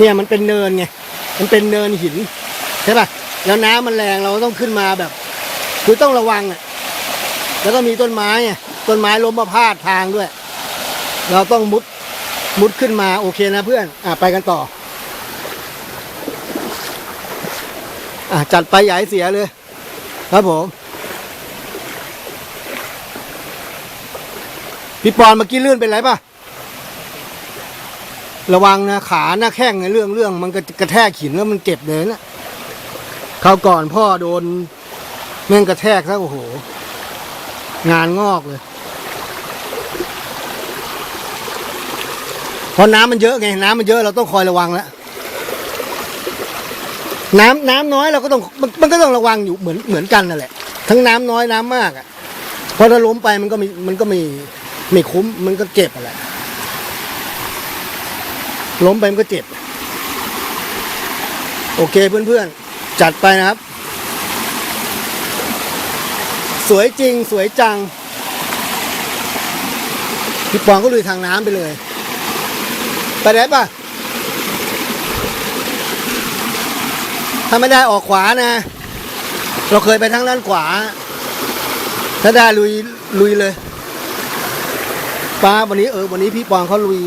เนี่ยมันเป็นเนินไงมันเป็นเนินหินใช่ป่ะแล้วน้ำมันแรงเราต้องขึ้นมาแบบ คือต้องระวังอะแล้วก็มีต้นไม้ไงต้นไม้ล้มมาพาดทางด้วย เราต้องมุดมุดขึ้นมาโอเคนะเพื่อนอะไปกันต่ออะจัดไปใหญ่เสียเลย ครับผมพี่ปอนเมื่อกี้ลื่นเป็นไรป่ะ ระวังนะขาหน้าแข้งในเรื่องเรื่องมันก็กระแทกหินแล้วมันเจ็บเลยนะคราวก่อนพ่อโดนแม่งกระแทกซะโอ้โห งานงอกเลยเพราะน้ำมันเยอะไงน้ำมันเยอะเราต้องคอยระวังแล้วน้ำน้ำน้อยเราก็ต้องมันมันก็ต้องระวังอยู่เหมือนเหมือนกันนั่นแหละ ทั้งน้ำน้อยน้ำมากอะเพราะถ้าล้มไปมันก็มีมันก็มีไม่คุ้มมันก็เจ็บอะแห ล้มไปมันก็เจ็บ โอเคเพื่อนๆ จัดไปนะครับ สวยจริงสวยจัง พี่ปองก็ลุยทางน้ำไปเลย ไปได้ปะถ้าไม่ได้ออกขวานะ เราเคยไปทางด้านขวา ถ้าได้ลุยลุยเลยป้าวันนี้เออวันนี้พี่ปองเขาลุย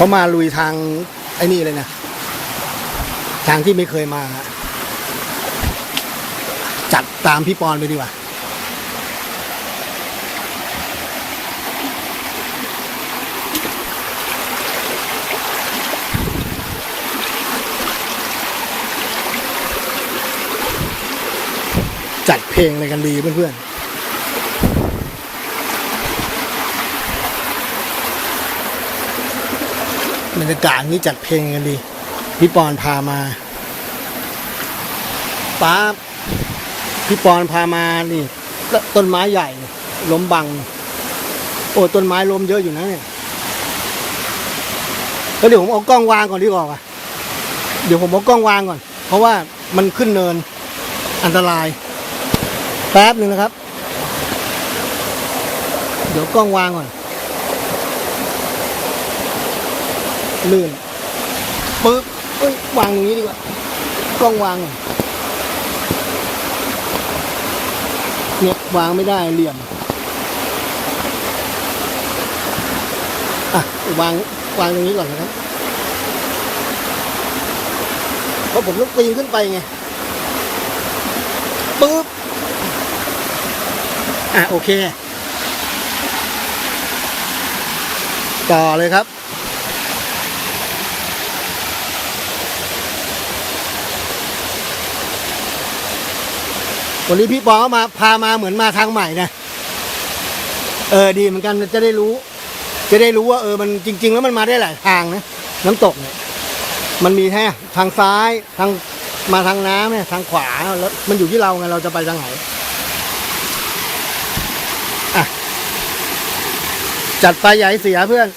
เขามาลุยทางไอ้นี่เลยนะ ทางที่ไม่เคยมา จัดตามพี่ปอนไปดีกว่าจัดเพลงอะไรกันดีเพื่อนๆ บรรยากาศนี้จัดเพลงกันดี พี่ปอนพามาป้าพี่ปอนพามานี่ต้นไม้ใหญ่ล้มบัง โอ้ต้นไม้ล้มเยอะอยู่นะเนี่ยแล้วเดี๋ยวผมเอากล้องวางก่อนดีกว่า เดี๋ยวผมเอากล้องวางก่อน เพราะว่ามันขึ้นเนินอันตราย แป๊บหนึ่งนะครับ เดี๋ยวกล้องวางก่อน ลื่นปึ๊บเอ้ยวางตรงนี้ดีกว่ากล้องวางเนี่ยวางไม่ได้เหลี่ยมอะวางวางตรงนี้ก่อนนะครับเพราะผมต้องปีนขึ้นไปไงปึ๊บอะโอเค ต่อเลยครับ วันนี้พี่ปอมาพามาเหมือนมาทางใหม่นะ เออดีเหมือนกันจะได้รู้ จะได้รู้ว่าเออมันจริง ๆ แล้วมันมาได้หลายทางนะน้ำตกเนี่ยมันมีแค่ทางซ้ายทางมาทางน้ำเนี่ยทางขวาแล้วมันอยู่ที่เราไงเราจะไปทางไหนจัดไปใหญ่เสียเพื่อน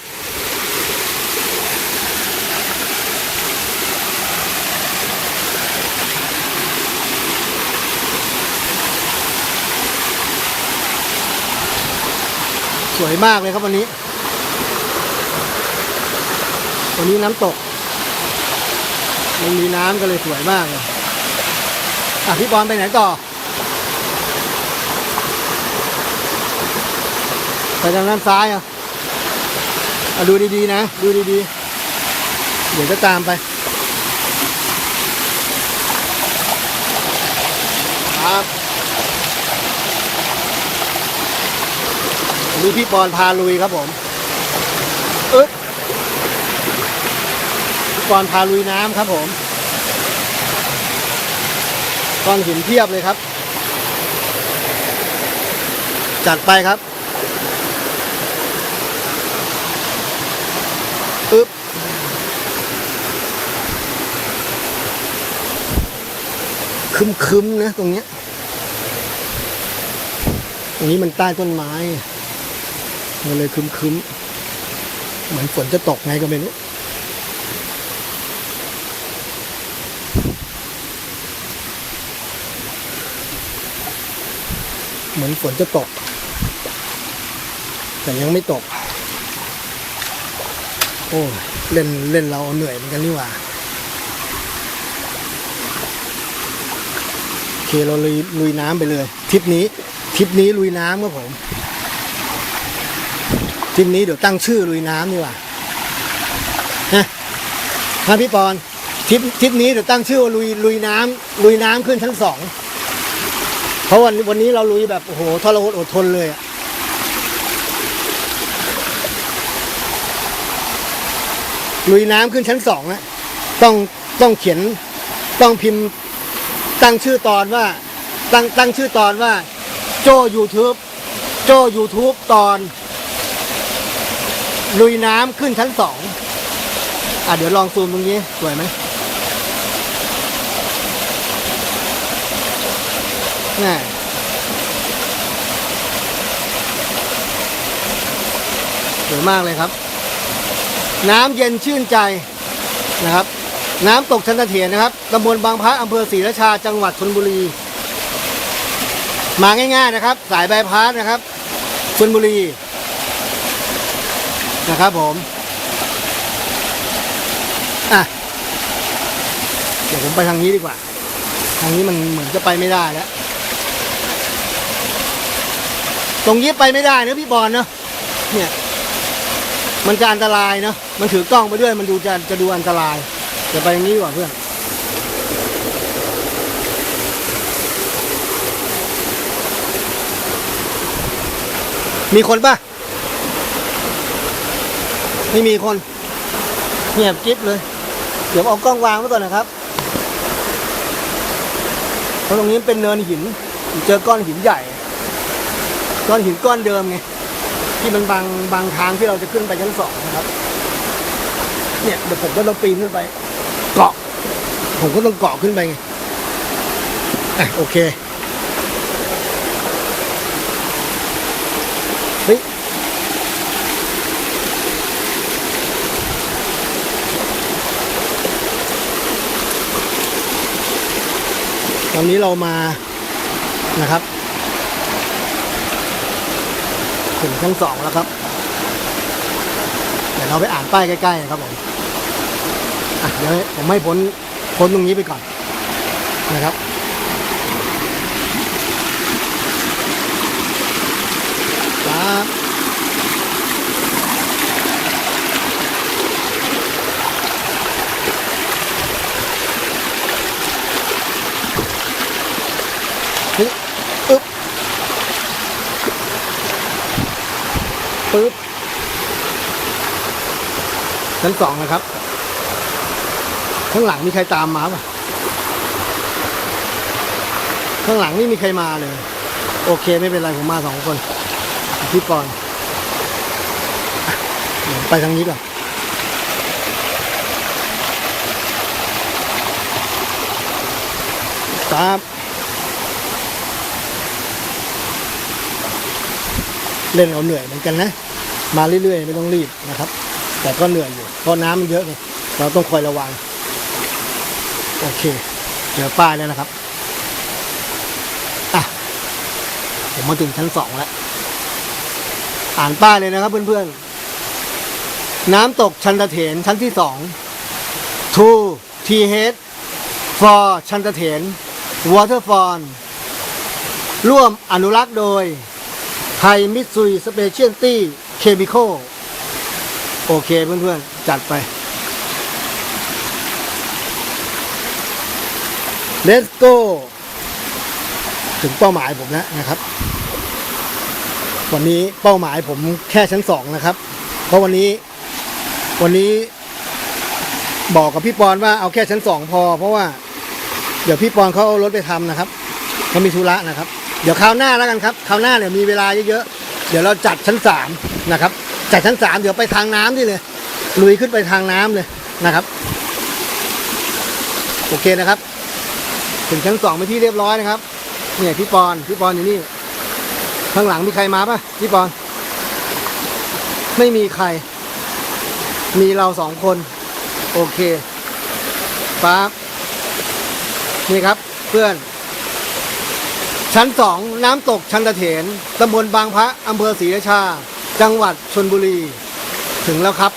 วยมากเลยครับวันนี้ วันนี้น้ำตกมันมีน้ำก็เลยสวยมากเลยอะพี่บอลไปไหนต่อ ไปทางด้านซ้ายอะอะดูดีๆนะ ดูดีๆ เดี๋ยวจะตามไป ครับ วันนี้พี่บอลพาลุยครับผมเอ๊ะพี่บอลพาลุยน้ำครับผมก้อนหินเพียบเลยครับ จัดไปครับปึ๊บคึมๆนะตรงเนี้ยตรงนี้มันใต้ต้นไม้ มันเลยคึมๆเหมือนฝนจะตกไงก็ไม่รู้เหมือนฝนจะตก แต่ยังไม่ตก โอ้เล่นเล่นเราเหนื่อยเหมือนกันนี่หว่าโอเคเราลุยลุยน้ำไปเลยทริปนี้ทริปนี้ลุยน้ำครับผม ทริปนี้เดี๋ยวตั้งชื่อลุยน้ำดีกว่านะฮะพี่ปอนทริปทริปนี้เดี๋ยวตั้งชื่อว่าลุยลุยน้ำลุยน้ำขึ้นชั้นสองเพราะวันวันนี้เราลุยแบบโอ้โหทรหดอดทนเลยอะลุยน้ำขึ้นชั้นสองนะต้องต้องเขียนต้องพิมพ์ตั้งชื่อตอนว่า ตั้งตั้งชื่อตอนว่า โจ YouTube โจ YouTube ตอน ลุยน้ำขึ้นชั้นสองอะเดี๋ยวลองซูมตรงนี้ สวยไหมน่สวยมากเลยครับ น้ำเย็นชื่นใจนะครับ น้ำตกชันตะเถียนนะครับตำบลบางพระอำเภอศรีราชาจังหวัดชนบุรี มาง่ายๆนะครับ สายบายพาสนะครับชนบุรี นะครับผมอะเดี๋ยวผมไปทางนี้ดีกว่า ทางนี้มันเหมือนจะไปไม่ได้แล้ว ตรงนี้ไปไม่ได้นะพี่บอลเนาะเนี่ย มันจะอันตรายเนาะมันถือกล้องไปด้วยมันดูจะจะดูอันตรายเดี๋ยวไปอย่างนี้ดีกว่าเพื่อนมีคนปะ ไม่มีคนเงียบกิ๊บเลย เดี๋ยวเอากล้องวางไว้ก่อนนะครับเพราะตรงนี้เป็นเนินหิน เจอก้อนหินใหญ่ ก้อนหินก้อนเดิมไงที่มันบางบางทางที่เราจะขึ้นไปชั้นสองนะครับ เนี่ยเดี๋ยวผมก็ต้องปีนขึ้นไป เกาะ ผมก็ต้องเกาะขึ้นไปไงอะโอเค วันนี้เรามานะครับถึงชั้นสองแล้วครับ เดี๋ยวเราไปอ่านป้ายใกล้ๆนะครับผมเดี๋ยวผมให้พ้นพ้นตรงนี้ไปก่อนนะครับ เฮ้ยอึ๊บปึ๊บชั้นสองนะครับ ข้างหลังมีใครตามมาป่ะ ข้างหลังไม่มีใครมาเลย โอเคไม่เป็นไรผมมาสองคนพี่ปอน ไปทางนี้ก่อนครับ เล่นเอาเหนื่อยเหมือนกันนะ มาเรื่อยๆ ไม่ต้องรีบนะครับ แต่ก็เหนื่อยอยู่เพราะน้ำมันเยอะไงเราต้องคอยระวัง โอเค เจอป้ายแล้วนะครับอะผมมาถึงชั้นสองแล้ว อ่านป้ายเลยนะครับเพื่อนๆ น้ำตกชันตะเถนชั้นที่สอง two t h for ชันตะเถน waterfall ร่วมอนุรักษ์โดย ไทยมิตซุยสเปเชียลตี้เคมีคอลโอเคเพื่อนๆ จัดไป Let's go ถึงเป้าหมายผมแล้วนะครับ วันนี้เป้าหมายผมแค่ชั้นสองนะครับ เพราะวันนี้วันนี้บอกกับพี่ปอนว่าเอาแค่ชั้นสองพอ เพราะว่า เดี๋ยวพี่ปอนเขาเอารถไปทำนะครับเขามีธุระนะครับ เดี๋ยวคราวหน้าแล้วกันครับคราวหน้าเนี่ยมีเวลาเยอะๆเดี๋ยวเราจัดชั้นสามนะครับจัดชั้นสามเดี๋ยวไปทางน้ำนี่เลยลุยขึ้นไปทางน้ำเลยนะครับ โอเคนะครับ ถึงชั้นสองไปที่เรียบร้อยนะครับ เนี่ยพี่ปอนพี่ปอนอยู่นี่ ข้างหลังมีใครมาปะพี่ปอน ไม่มีใคร มีเราสองคน โอเคปั๊บนี่ครับ เพื่อน ชั้นสองน้ำตกชันตะเถนตำบลบางพระอำเภอศรีราชา จังหวัดชนบุรี ถึงแล้วครับ